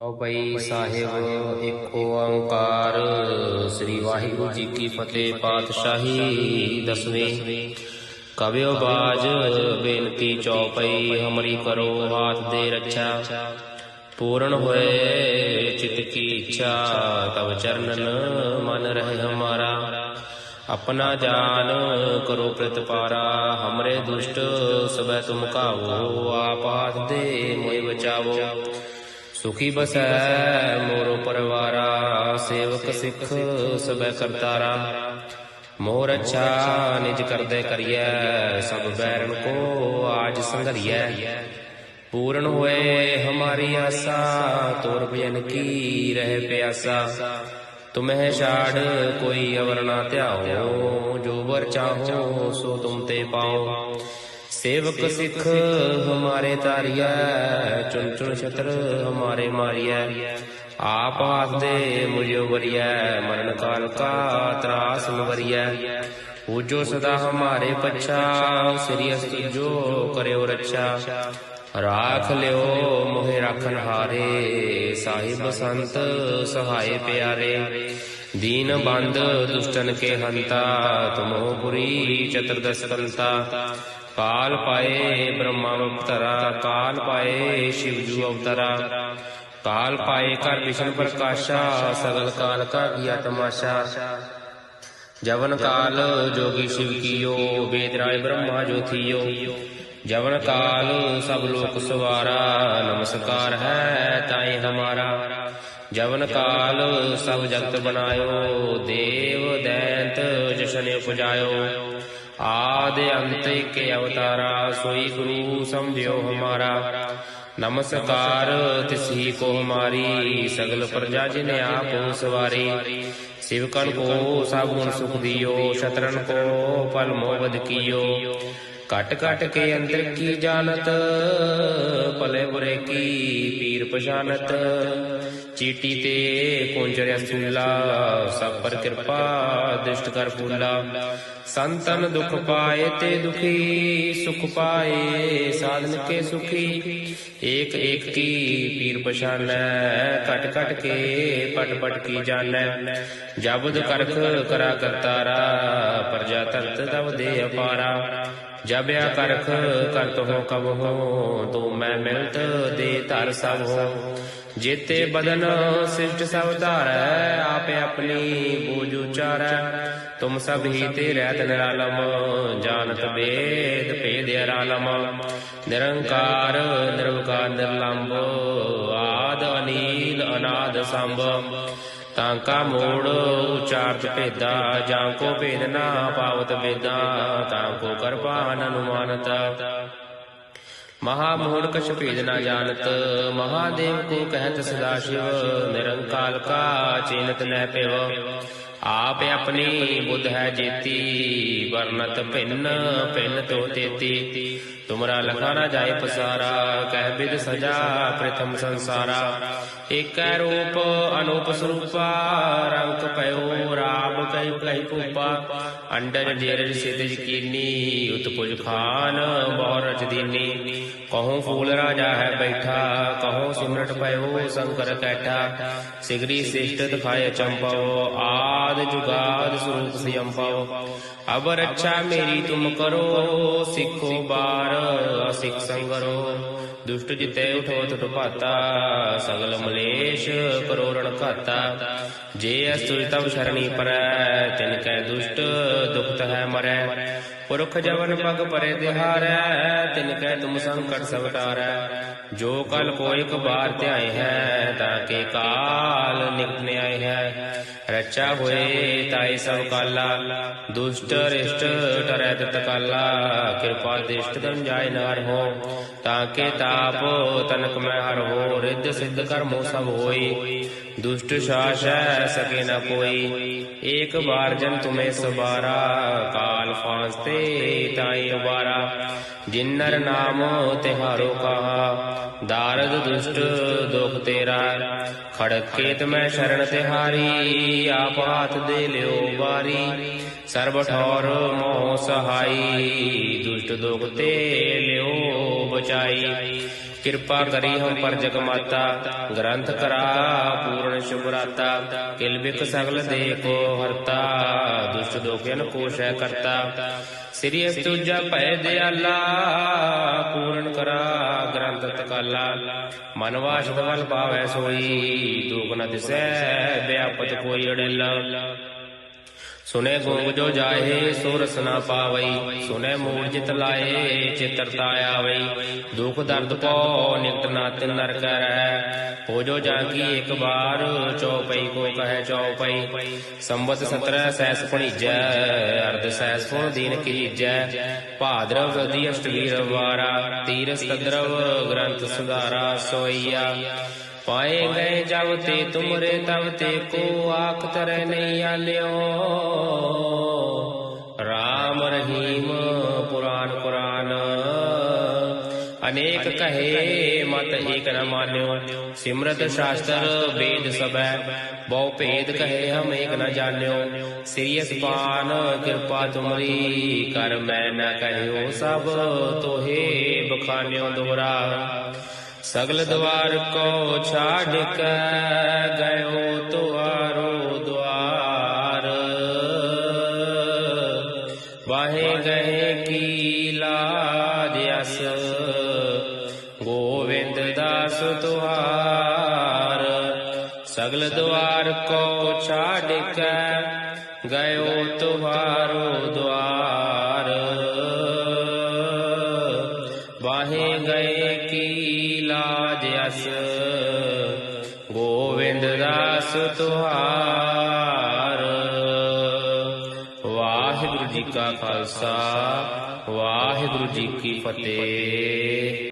ਓ ਭਈ ਸਾਹਿਬ ਇੱਕ ਓੰਕਾਰ। ਸ੍ਰੀ ਵਾਹਿਗੁਰੂ ਜੀ ਕੀ ਫਤਿਹ ਪਾਤਸ਼ਾਹੀ ਦਸਵੇਂ। ਕਵਿਓ ਬਾਜ, ਬੇਨਤੀ ਚੌਪਈ ਹਮਰੀ ਕਰੋ ਹਾਥ ਦੇ ਰੱਛਾ। ਪੂਰਨ ਹੋਏ ਚਿਤ ਕੀ ਇੱਛਾ ਤਬ ਚਰਨਨ ਮਨ ਰਹੇ ਹਮਾਰਾ। ਆਪਣਾ ਜਾਨ ਕਰੋ ਪ੍ਰਤਪਾਰਾ ਹਮਰੇ ਦੁਸ਼ਟ ਸਬੈ ਤੁਮ ਕਾਵੋ ਆਪ ਹਾਥ ਦੇ ਮੋਇ ਬਚਾਵੋ। ਸੁਖੀ ਬਸੈ, ਮੋਰੋ ਪਰਵਾਰਾ, ਸੇਵਕ ਸਿੱਖ ਸਬੈ ਕਰਤਾਰਾ। ਮੋਰ ਅੱਛਾ, ਨਿਜ ਕਰਦੇ ਕਰੀਐ, ਸਭ ਬੈਰਨ ਕੋ ਆਜ ਸੰਗਰੀਐ ਪੂਰਨ ਹੋਏ ਹਮਾਰੀ ਆਸਾ, ਤੋਰ ਭਜਨ ਕੀ ਰਹਿ ਪਿਆਸਾ। ਤੁਮਹਿ ਛਾੜ, ਕੋਈ ਅਵਰ ਨਾ ਧਿਆਓ, ਜੋ ਵਰ ਚਾਹੋ, ਸੋ ਤੁਮ ਤੇ ਪਾਓ। ਸੇਵਕ ਸਿੱਖ ਹਮਾਰੇ ਤਾਰਿਆ ਚੁਣ ਚੁਣ ਛਤਰ ਹਮਾਰੇ ਮਾਰਿਆ ਆਪ ਹਾਥ ਦੇ ਮੁਝੋ ਵਰੀਐ, ਮਰਨ ਕਾਲ ਕਾ ਤਰਾਸ ਮਵਰੀਐ ਪੂਜੋ ਸਦਾ ਹਮਾਰੇ ਪੱਛਾ, ਸ੍ਰੀ ਅਸਤ ਜੋ ਕਰਿਓ ਰੱਛਾ। ਰਾਖ ਲਿਓ ਮੋਹਿ ਰਾਖਨ ਹਾਰੇ, ਸਾਹਿਬ ਸੰਤ ਸਹਾਏ ਪਿਆਰੇ। ਦੀਨ ਬੰਦ ਦੁਸ਼ਟਨ ਕੇ ਹੰਤਾ, ਤੁਮੋ ਪੁਰੀ ਚਤੁਰਦਸ ਕਾਲ ਪਾਏ ਬ੍ਰਹਮਾ ਅਵਤਰਾ ਕਾਲ ਪਾਏ ਸ਼ਿਵ ਜੂ ਅਵਤਰਾ। ਕਾਲ ਪਾਏ ਕਰ ਵਿਸ਼ਨ ਪ੍ਰਕਾਸ਼ਾ, ਸਗਲ ਕਾਲ ਕਾ ਕੀਆ ਤਮਾਸ਼ਾ ਜਵਨ ਕਾਲ ਜੋਗੀ ਸ਼ਿਵ ਕੀਓ ਵੇਦ ਰਾਏ ਬ੍ਰਹਮਾ ਜੋ ਥੀਓ। ਜਵਨ ਕਾਲ ਸਭ ਲੋਕ ਸਵਾਰਾ, ਨਮਸਕਾਰ ਹੈ ਤਾਏ ਹਮਾਰਾ। ਜਵਨ ਕਾਲ ਸਭ ਜਗਤ ਬਨਾਇਓ ਦੇਵ ਦੈਂਤ ਜਸ਼ਨ ਉਪਜਾਇਓ। ਆਦ ਅੰਤ ਕੇ ਅਵਤਾਰਾ, ਸੋਈ ਗੁਰੂ ਸਮਝਿਓ ਹਮਾਰਾ। ਨਮਸਕਾਰ, ਤਿਸਹੀ ਕੋ ਹਮਾਰੀ, ਸਗਲ ਪ੍ਰਜਾ ਜਿਨ ਆਪੋ ਸਵਾਰੀ। ਸਿਵਕਨ ਕੋ ਸਭ ਗੁਣ ਸੁਖ ਦਿਓ, ਸ਼ਤਰਨ ਕੋ ਪਲ ਮੋਵਦ ਕੀਓ। ਕਟ ਕਟ ਕੇ ਅੰਦਰ ਕੀ ਜਾਣਤ? ਭਲੇ ਬੁਰੇ ਕੀ ਪੀਰ ਪਛਾਨਤ ਚੀਟੀ ਤੇ ਕੁੰਜਰਿਆ ਸੁਲਾ ਸਭ ਪਰ ਕਿਰਪਾ ਦ੍ਰਿਸ਼ਟ ਕਰ ਫੂਲਾ। ਸੰਤਨ ਦੁਖ ਪਾਏ ਤੇ ਦੁਖੀ, ਸੁਖ ਪਾਏ ਸਾਧਨ ਕੇ ਸੁਖੀ। ਏਕ ਏਕ ਕੀ ਪੀਰ ਪਛਾਨੈ ਕਟ ਕਟ ਕੇ ਪਟ ਪਟ ਕੀ ਜਾਣੈ। ਜਬਦ ਕਰਖ ਕਰਾ ਕਰਤਾਰਾ, ਪ੍ਰਜਾ ਤਰਤ ਦਵ ਦੇ ਅਪਾਰਾ। ਜਬਿਆ ਕਰਖ ਕਰਤ ਹੋ ਕਬ ਹੋ ਤੂੰ ਮੈਂ ਮਿਲਤ ਦੇ ਧਰ ਸਭ ਹੋ ਜੇਤੇ ਬਦਨ ਸਿਸ਼ਟ ਸਭ ਧਾਰੈ, ਆਪੇ ਆਪਣੀ ਬੂਝ ਉਚਾਰੈ। ਤੁਮ ਸਭ ਹੀ ਤੇ ਰਹਿਤ ਨਿਰਾਲਮ ਜਾਣਤ ਬੇਦ ਭੇਦ ਅਰਾਲਮ। ਨਿਰੰਕਾਰ ਨਿਰਵਕਾਰ ਨਿਰਲੰਭ ਆਦ ਅਨੀਲ ਅਨਾਦ ਸੰਭ। ਤਾਂ ਕਾ ਮੋੜ ਉਚਾਰਤ ਭੇਦਾ, ਜਾਂ ਕੋ ਭੇਦ ਨਾ ਪਾਵਤ ਵੇਦਾ, ਤਾਂ ਕੋ ਕਰਪਾਨ ਅਨੁਮਾਨਤ। ਮਹਾ ਮੋੜ ਕਛ ਭੇਦ ਨਾ ਜਾਣਤ, ਮਹਾਦੇਵ ਕੋ ਕਹਿਤ ਸਦਾ ਸ਼ਿਵ, ਨਿਰੰਕਾਲ ਕਾ ਚੇਨਤ ਨਹਿ ਪਿਵ। ਆਪ ਆਪਣੀ ਬੁੱਧ ਹੈ ਜੇਤੀ ਵਰਨਤ ਭਿੰਨ ਭਿੰਨ ਤੋ ਤੇਤੀ। ਤੁਮਰਾ ਲਖਾ ਨਾ ਜਾਏ ਪਸਾਰਾ, ਕਹਿ ਬਿਦ ਸਜਾ ਪ੍ਰਥਮ ਸੰਸਾਰਾ। ਏਕੈ ਰੂਪ ਅਨੂਪ ਸਰੂਪਾ, ਰੰਗ ਪਇਓ ਰਾਮ ਕੈ ਕੈ ਭੂਪਾ। ਅੰਡਰ ਜੇਰਜ ਸਿਦਜ ਕੀਨੀ ਉਤਪੁਜ ਖਾਨ ਬਹੁ ਰਚ ਦੀਨੀ। ਕਹੋ ਫੂਲ ਰਾਜਾ ਹੈ ਬੈਠਾ, ਕਹੋ ਸਿਮਰਟ ਪਇਓ ਸ਼ੰਕਰ ਕੈਠਾ। ਸਿਗਰੀ ਸਿਸ਼ਟ ਦਿਖਾਏ ਚੰਪਾਓ ਆਦ ਜੁਗਾਦ ਸਰੂਪ ਸਿਅੰਪਾਓ ਅਬ ਰੱਛਾ ਮੇਰੀ ਤੁਮ ਕਰੋ, ਸਿੱਖੋ ਬਾਰ, ਅਸਿਖ ਸੰਗਰੋ। ਦੁਸ਼ਟ ਜਿਤੇ ਉਠੋ ਤੁਟ ਭਾਤਾ, ਸਗਲ ਮਲੇਸ਼ ਕਰੋ ਰਣ ਘਾਤਾ। ਜੇ ਅਸੁਜ ਤਵ ਸ਼ਰਣੀ ਪਰੈ, ਤਿਨ ਕੈ ਦੁਸ਼ਟ, ਦੁਖਤ ਹੈ ਮਰੈ। ਪੁਰਖ ਜਵਨ ਪਗ ਪਰੇ ਦਿਹਾਰੈ ਤਿਨ ਕੈ ਤੁਮ ਸੰਕਟ ਸਭ ਟਾਰੈ। ਜੋ ਕਲ ਕੋ ਇਕ ਬਾਰ ਧਿਆਏ ਹੈ, ਤਾਂ ਕੇ ਕਾਲ ਨਿਕਟ ਆਏ ਹੈ। ਰਚਾ ਹੋਏ ਤਾਈ ਸਭ ਕਾਲਾ ਦੁਸ਼ਟ ਰਿਸ਼ਟ ਟਰੈ ਤਤ ਕਾਲਾ ਕਿਰਪਾ ਦਿਸ਼ਟ ਦਨ ਜਾਏ ਨਾਰ ਹੋ ਤਾਂ ਕੇ ਤਾਪ ਤਨਕ ਮੈਂ ਹਰ ਹੋ ਰਿੱਧ ਸਿੱਧ ਕਰਮੋ ਸਭ ਹੋਈ ਦੁਸ਼ਟ ਸ਼ਾਸੈ ਸਕੇ ਨ ਕੋਈ ਏਕ ਬਾਰ ਜਨ ਤੁਮੇ ਸਵਾਰਾ ਕਾਲ ਫਾਂਸ ਤੇ ਤਾਈ ਉਬਾਰਾ ਜਿਨਰ ਨਾਮ ਤਿਹਾਰੋ ਕਹਾ ਦਾਰਦ ਦੁਸ਼ਟ ਦੁਖ ਤੇਰਾ ਖੜਕੇ ਤਮੈ ਸ਼ਰਨ ਤਿਹਾਰੀ ਆਪ ਹਾਥ ਦੇ ਲਿਓ ਬਾਰੀ ਸਰਬ ਠੌਰ ਮੋਹ ਸਹਾਈ। ਦੁਸ਼ਟ ਦੁਖ ਤੇ ਲਿਓ ਬਚਾਈ। ਕਿਰਪਾ ਕਰੀ ਹਮ ਪਰ ਜਗ ਮਾਤਾ ਗ੍ਰੰਥ ਕਰਾ, ਪੂਰਨ ਸ਼ੁਭਰਾਤਾ ਕਿਲ ਬਿਕ ਸਗਲ ਦੇ ਕੋ ਹਰਤਾ, ਦੁਸ਼ਟ ਦੋਖਿਨ ਕੋ ਕਰਤਾ। ਸ੍ਰੀ ਅਸਤੁਜਾ ਭੈ ਦਿਆਲਾ, ਪੂਰਨ ਕਰਾ, ਗ੍ਰੰਥ ਤਕਾਲਾ। ਮਨ ਵਾਸਤ ਵਲ ਪਾਵੈ ਸੋਈ, ਦੁਖ ਨ ਦਿਸੈ, ਵਿਆਪਤ ਕੋਈ ਅੜੇਲਾ। ਸੁਨੇ ਗੋਗ ਜੋ ਜਾਏ ਸੋ ਰਸ ਪਾਵਈ। ਸੁਨੇ ਮੂੜ ਜਿਤ ਲਾਏ ਚਿਤਰਤਾ ਆਵਈ ਦੁਖ ਦਰਦ ਪੋ ਨਿਕਟ ਨਾ ਤਿਨ ਨਰ ਕਰੈ। ਹੋ ਜੋ ਜਾਗੀ ਇੱਕ ਬਾਰ, ਚੌਪਈ ਕੋ ਕਹੈ ਚੌਪਈ। ਸੰਵਤ 17 ਸੈਸ ਪਣੀਜੈ ਅਰਧ ਸੈਸ ਪੁਣ ਦੀਨ ਕੀਜੈ। ਭਾਦਰਵ ਦੀ ਅਸ਼ਟਵੀਰ ਵਾਰਾ ਤੀਰਸ ਤਦਰਵ ਗ੍ਰੰਥ ਸੁਧਾਰਾ ਸੋਈਆ। ਪਾਏ ਗਏ ਜਬ ਤੇ ਤੁਮਰੇ ਤਬ ਤੇ ਕੋ ਆਖ ਤਰੈ ਨਹੀਂ ਆਲਿਓ ਰਾਮ ਰਹੀਮ ਪੁਰਾਨ ਪੁਰਾਨ ਅਨੇਕ ਕਹੇ ਮਤ ਏਕ ਨ ਮਾਨਿਓ। ਸਿਮਰਤ ਸ਼ਾਸਤਰ ਵੇਦ ਸਬੈ ਬਹੁ ਭੇਦ ਕਹੇ ਹਮ ਏਕ ਨ ਜਾਣਿਓ। ਸ੍ਰੀ ਪਾਨ ਕਿਰਪਾ ਤੁਮਰੀ ਕਰ ਮੈਂ ਨ ਕਹਿਓ ਸਭ ਤੋਹੇ ਬਖਾਨਿਓ ਦੋਰਾ। ਸਗਲ ਦਵਾਰ ਕੋ ਛਾੜ ਕੇ ਗਇਓ ਤੁਆਰੋ ਦਵਾਰ ਵਾਹੇ ਗਏ ਕੀ ਲਾਜ ਅਸ, ਗੋਵਿੰਦ ਦਾਸ ਤੁਹਾਰ। ਸਗਲ ਦਵਾਰ ਕੋ ਛਾੜ ਕੇ ਗਇਓ ਤੁਹਾਰੋ ਦਵਾਰ ਗੋਵਿੰਦ ਦਾਸ ਤੁਹਾਰ। ਵਾਹਿਗੁਰੂ ਜੀ ਕਾ ਖਾਲਸਾ ਵਾਹਿਗੁਰੂ ਜੀ ਕੀ ਫਤਿਹ।